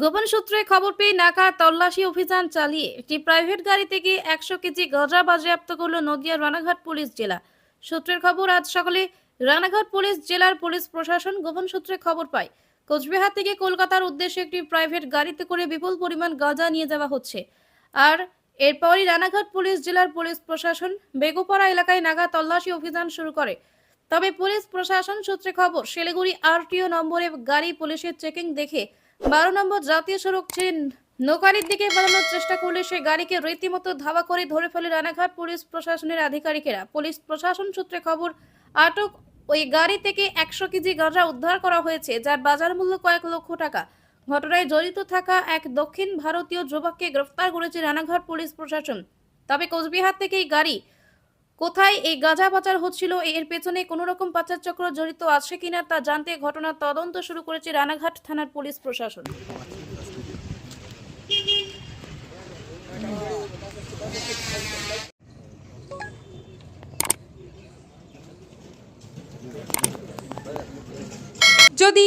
গোপন সূত্রে খবর পেয়ে নাকা তল্লাশি অভিযান চালিয়ে একটি প্রাইভেট গাড়ি থেকে একশো কেজি গাঁজা বাজেয়াপ্ত করল নদিয়ার রানাঘাট পুলিশ জেলা। সূত্রের খবর, আজ সকালে রানাঘাট পুলিশ জেলার পুলিশ প্রশাসন গোপন সূত্রে খবর পায়, কোচবিহার থেকে কলকাতার উদ্দেশ্যে একটি প্রাইভেট গাড়িতে করে বিপুল পরিমাণ গাঁজা নিয়ে যাওয়া হচ্ছে। আর এরপরই রানাঘাট পুলিশ জেলার পুলিশ প্রশাসন বেগুপাড়া এলাকায় নাগা তল্লাশি অভিযান শুরু করে। তবে পুলিশ প্রশাসন সূত্রে খবর, শিলিগুড়ি আরটিও নম্বরে গাড়ি পুলিশের চেকিং দেখে বারো নম্বর জাতীয় সড়ক ট্রেন নৌকারির দিকে পালানোর চেষ্টা করলে সেই গাড়িকে রীতিমতো ধাওয়া করে ধরে ফেলে রানাঘাট পুলিশ প্রশাসনের আধিকারিকেরা। পুলিশ প্রশাসন সূত্রে খবর, আটক ওই গাড়ি থেকে একশো কেজি গাঁজা উদ্ধার করা হয়েছে, যার বাজার মূল্য কয়েক লক্ষ টাকা। ঘটনায় জড়িত থাকা এক দক্ষিণ ভারতীয় যুবককে গ্রেফতার করেছে রানাঘাট পুলিশ প্রশাসন। তবে কোচবিহার থেকে এই গাড়ি কোথায় এই গাঁজা পাচার হচ্ছিল? এর পেছনে কোনো রকম পাচার চক্র জড়িত আছে কিনা তা জানতে ঘটনার তদন্ত শুরু করেছে রানাঘাট থানার পুলিশ প্রশাসন। যদি